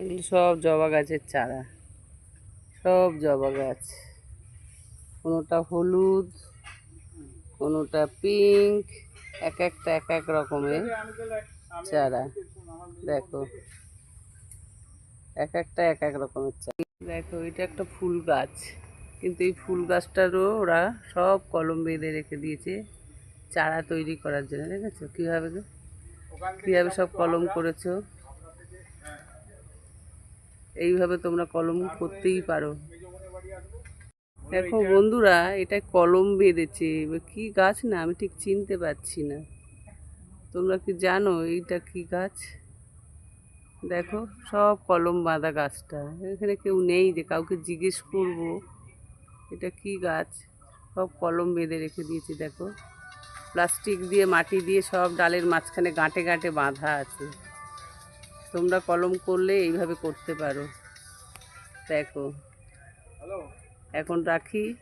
এগুলো সব জবা গাছের চারা। সব জবা গাছ। কোনোটা হলুদ, কোনোটা পিঙ্ক, এক একটা এক এক রকমের চারা। দেখো, এক একটা এক এক রকমের চারা। দেখো, এটা একটা ফুল গাছ। কিন্তু এই ফুল গাছটারও ওরা সব কলম বেঁধে রেখে দিয়েছে চারা তৈরি করার জন্য। দেখেছ? কীভাবে? কীভাবে সব কলম করেছ? এইভাবে তোমরা কলম করতেই পারো। দেখো বন্ধুরা এটা কলম বেঁধেছে। এবার কি গাছ না? আমি ঠিক চিনতে পারছি না। তোমরা কি জানো এইটা কি গাছ? দেখো, সব কলম বাঁধা গাছটা। এখানে কেউ নেই যে কাউকে জিজ্ঞেস করব, এটা কি গাছ? সব কলম বেঁধে রেখে দিয়েছি, দেখো। প্লাস্টিক দিয়ে, মাটি দিয়ে সব ডালের মাঝখানে গাঁটে গাঁটে বাঁধা আছে। তোমরা কলম করলে এইভাবে করতে পারো। দেখো। এখন রাখি।